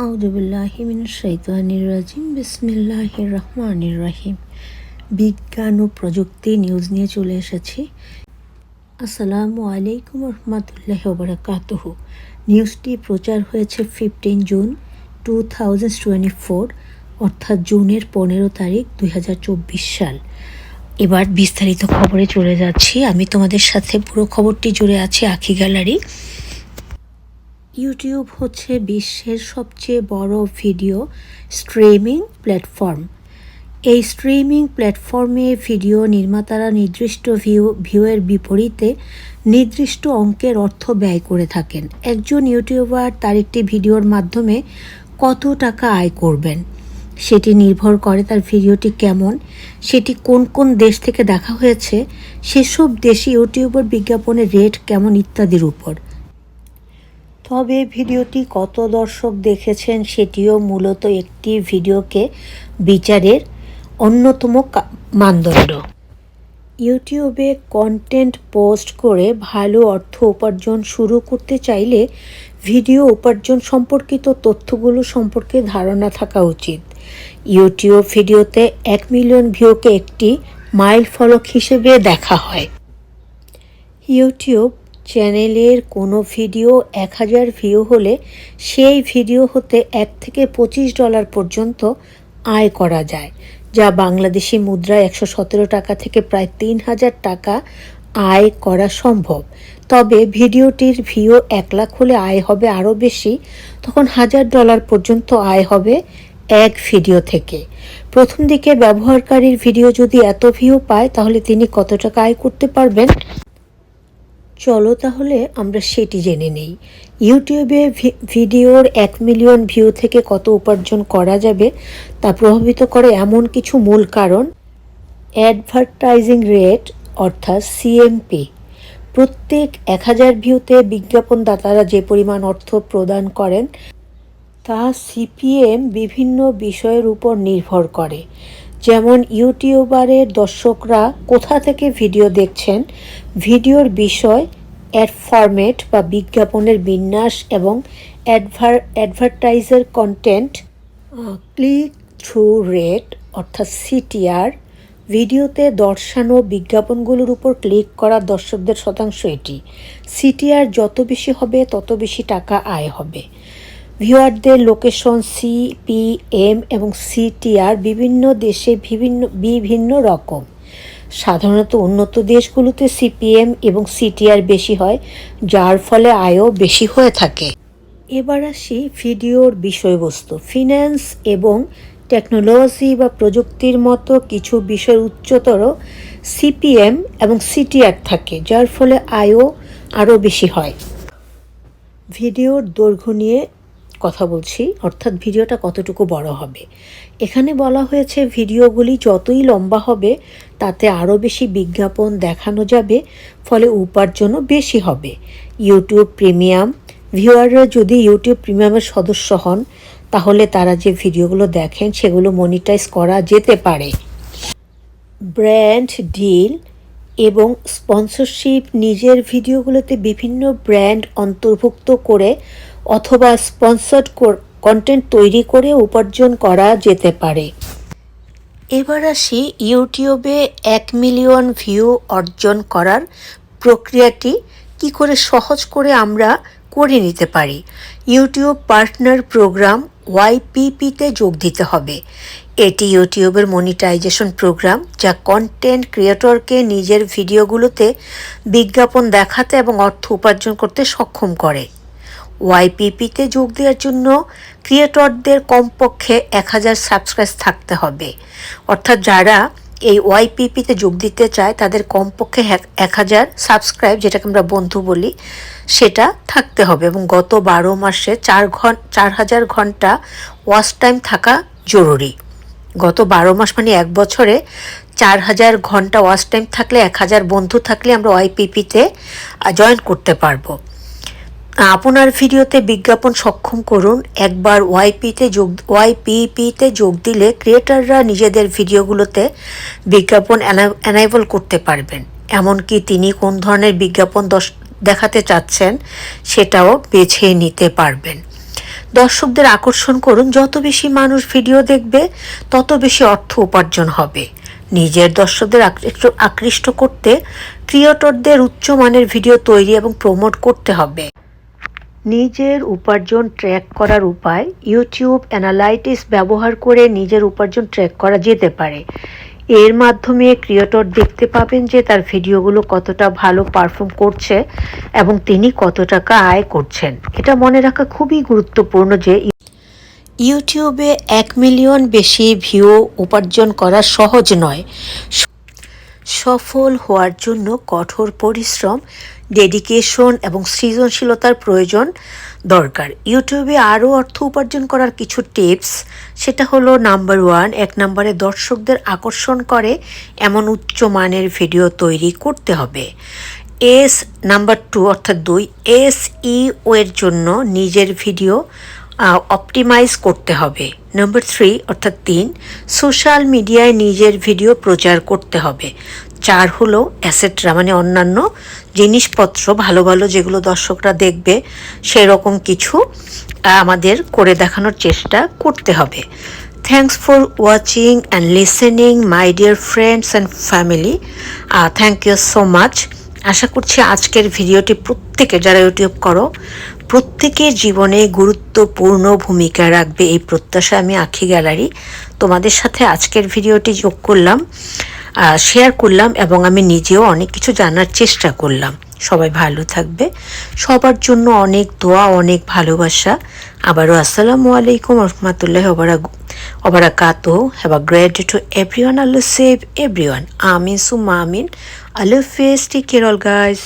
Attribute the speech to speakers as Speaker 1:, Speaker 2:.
Speaker 1: আউদুবিল্লাহিমিনাশাইতানির রাজিম। বিসমিল্লাহির রহমানির রাহিম। বিজ্ঞান ও প্রযুক্তি নিউজ নিয়ে চলে এসেছি। আসসালামু আলাইকুম রহমতুল্লাহ বারাকাতুহু। নিউজটি প্রচার হয়েছে fifteen June two thousand twenty four, অর্থাৎ জুনের পনেরো তারিখ দুই হাজার চব্বিশ সাল। এবার বিস্তারিত খবরে চলে যাচ্ছি। আমি তোমাদের সাথে পুরো খবরটি জুড়ে আছি আখি গ্যালারি। ইউটিউব হচ্ছে বিশ্বের সবচেয়ে বড় ভিডিও স্ট্রিমিং প্ল্যাটফর্ম এই স্ট্রিমিং প্ল্যাটফর্মে ভিডিও নির্মাতারা নির্দিষ্ট ভিউ ভিউয়ের বিপরীতে নির্দিষ্ট অঙ্কের অর্থ ব্যয় করে থাকেন। একজন ইউটিউবার তার একটি ভিডিওর মাধ্যমে কত টাকা আয় করবেন? সেটি নির্ভর করে তার ভিডিওটি কেমন, সেটি কোন কোন দেশ থেকে দেখা হয়েছে, সেসব দেশে ইউটিউবের বিজ্ঞাপনের রেট কেমন ইত্যাদির উপর। তবে ভিডিওটি কত দর্শক দেখেছেন সেটিও মূলত একটি ভিডিওকে বিচারের অন্যতম মানদণ্ড। ইউটিউবে কন্টেন্ট পোস্ট করে ভালো অর্থ উপার্জন শুরু করতে চাইলে ভিডিও উপার্জন সম্পর্কিত তথ্যগুলো সম্পর্কে ধারণা থাকা উচিত। ইউটিউব ভিডিওতে এক মিলিয়ন ভিউকে একটি মাইল ফলক হিসেবে দেখা হয়। ইউটিউব চ্যানেলের কোনো ভিডিও এক হাজার ভিউ হলে সেই ভিডিও হতে এক থেকে পঁচিশ ডলার পর্যন্ত আয় করা যায়, যা বাংলাদেশি মুদ্রায় একশো সতেরো টাকা থেকে প্রায় তিন হাজার টাকা আয় করা সম্ভব। তবে ভিডিওটির ভিউ এক লাখ হলে আয় হবে আরও বেশি, তখন হাজার ডলার পর্যন্ত আয় হবে এক ভিডিও থেকে। প্রথম দিকে ব্যবহারকারীর ভিডিও যদি এত ভিউ পায়, তাহলে তিনি কত টাকা আয় করতে পারবেন? চলো তাহলে আমরা সেটি জেনে নেই। ইউটিউবে ভিডিওর এক মিলিয়ন ভিউ থেকে কত উপার্জন করা যাবে তা প্রভাবিত করে এমন কিছু মূল কারণ। অ্যাডভার্টাইজিং রেট, অর্থাৎ সিএমপি প্রত্যেক এক হাজার ভিউতে বিজ্ঞাপনদাতারা যে পরিমাণ অর্থ প্রদান করেন, তা সিপিএম বিভিন্ন বিষয়ের উপর নির্ভর করে। যেমন ইউটিউবারের দর্শকরা কোথা থেকে ভিডিও দেখছেন, ভিডিওর বিষয় অ্যাড ফরম্যাট বা বিজ্ঞাপনের বিন্যাস এবং adver advertiser content click through rate অর্থাৎ সিটিআর ভিডিওতে দর্শানো বিজ্ঞাপনগুলোর উপর ক্লিক করা দর্শকদের শতাংশ এটি। সিটিআর যত বেশি হবে, তত বেশি টাকা আয় হবে। ভিউয়ারদের লোকেশন সিপিএম এবং সিটিআর বিভিন্ন দেশে বিভিন্ন বিভিন্ন রকম। সাধারণত উন্নত দেশগুলোতে সিপিএম এবং সিটিআর বেশি হয়, যার ফলে আয়ও বেশি হয়ে থাকে। এবার আসি ভিডিওর বিষয়বস্তু। ফিন্যান্স এবং টেকনোলজি বা প্রযুক্তির মতো কিছু বিষয় উচ্চতর সিপিএম এবং সিটিআর থাকে, যার ফলে আয়ও আরও বেশি হয়। ভিডিওর দৈর্ঘ্য নিয়ে কথা বলছি, অর্থাৎ ভিডিওটা কতটুকু বড় হবে। এখানে বলা হয়েছে ভিডিওগুলি যতই লম্বা হবে, তাতে আরও বেশি বিজ্ঞাপন দেখানো যাবে, ফলে উপার্জনও বেশি হবে। ইউটিউব প্রিমিয়াম, ভিউয়াররা যদি ইউটিউব প্রিমিয়ামের সদস্য হন, তাহলে তারা যে ভিডিওগুলো দেখেন, সেগুলো মনিটাইজ করা যেতে পারে। ব্র্যান্ড ডিল এবং স্পন্সরশিপ নিজের ভিডিওগুলোতে বিভিন্ন ব্র্যান্ড অন্তর্ভুক্ত করে অথবা স্পন্সর্ড কন্টেন্ট তৈরি করে উপার্জন করা যেতে পারে। এবার আসি ইউটিউবে এক মিলিয়ন ভিউ অর্জন করার প্রক্রিয়াটি কি করে সহজ করে আমরা করে নিতে পারি। ইউটিউব পার্টনার প্রোগ্রাম ওয়াইপিপিতে যোগ দিতে হবে। এটি ইউটিউবের মনিটাইজেশন প্রোগ্রাম যা কন্টেন্ট ক্রিয়েটরকে নিজের ভিডিওগুলোতে বিজ্ঞাপন দেখাতে এবং অর্থ উপার্জন করতে সক্ষম করে। ওয়াইপিপিতে যোগ দেওয়ার জন্য ক্রিয়েটরদের কমপক্ষে এক হাজার সাবস্ক্রাইব থাকতে হবে। অর্থাৎ যারা এই ওয়াইপিপিতে যোগ দিতে চায়, তাদের কমপক্ষে এক হাজার সাবস্ক্রাইব, যেটাকে আমরা বন্ধু বলি, সেটা থাকতে হবে এবং গত বারো মাসে চার ঘন চার হাজার ঘণ্টা ওয়াচ টাইম থাকা জরুরি। গত বারো মাস মানে এক বছরে চার হাজার ঘণ্টা ওয়াচ টাইম থাকলে, এক হাজার বন্ধু থাকলে আমরা ওয়াইপিপিতে জয়েন করতে পারব। আপনার ভিডিওতে বিজ্ঞাপন সক্ষম করুন। একবার ওয়াইপিতে যোগ, ওয়াইপিপিতে যোগ দিলে ক্রিয়েটাররা নিজেদের ভিডিওগুলোতে বিজ্ঞাপন অ্যানাইবল করতে পারবেন। এমনকি তিনি কোন ধরনের বিজ্ঞাপন দেখাতে চাচ্ছেন সেটাও বেছে নিতে পারবেন। দর্শকদের আকর্ষণ করুন, যত বেশি মানুষ ভিডিও দেখবে, তত বেশি অর্থ উপার্জন হবে। নিজের দর্শকদের আকৃষ্ট- করতে ক্রিয়েটরদের উচ্চমানের ভিডিও তৈরি এবং প্রমোট করতে হবে। নিজের উপার্জন ট্র্যাক করার উপায় ইউটিউব অ্যানালাইটিস ব্যবহার করে নিজের উপার্জন ট্র্যাক করা যেতে পারে। এর মাধ্যমে ক্রিয়েটর দেখতে পাবেন যে তার ভিডিওগুলো কতটা ভালো পারফর্ম করছে এবং তিনি কত টাকা আয় করছেন। এটা মনে রাখা খুবই গুরুত্বপূর্ণ যে ইউটিউবে এক মিলিয়ন বেশি ভিউ উপার্জন করা সহজ নয়। সফল হওয়ার জন্য কঠোর পরিশ্রম ডেডিকেশন এবং সৃজনশীলতার প্রয়োজন দরকার। ইউটিউবে আরও অর্থ উপার্জন করার কিছু টিপস সেটা হলো নাম্বার ওয়ান এক নম্বরে দর্শকদের আকর্ষণ করে, এমন উচ্চ মানের ভিডিও তৈরি করতে হবে। এস নাম্বার টু অর্থাৎ দুই এস ই এর জন্য নিজের ভিডিও অপটিমাইজ করতে হবে। নাম্বার থ্রি অর্থাৎ তিন সোশ্যাল মিডিয়ায় নিজের ভিডিও প্রচার করতে হবে। চার হলো অ্যাসেটরা মানে অন্যান্য জিনিসপত্র, ভালো ভালো যেগুলো দর্শকরা দেখবে, সেরকম কিছু আমাদের করে দেখানোর চেষ্টা করতে হবে। Thanks for watching and listening my dear friends and family thank you so much আশা করছি আজকের ভিডিওটি প্রত্যেকে যারা ইউটিউব করো প্রত্যেকের জীবনে গুরুত্বপূর্ণ ভূমিকা রাখবে এই প্রত্যাশা আমি আখি গ্যালারি। তোমাদের সাথে আজকের ভিডিওটি যোগ করলাম শেয়ার করলাম এবং আমি নিজেও অনেক কিছু জানার চেষ্টা করলাম। সবাই ভালো থাকবে। সবার জন্য অনেক দোয়া, অনেক ভালোবাসা। আবারও আসসালামু আলাইকুম রহমতুল্লাহ ওবারাকাত have a great to everyone Allah save everyone আমিন সুমা আমিন আল্লাহ কেয়ার অল গাইস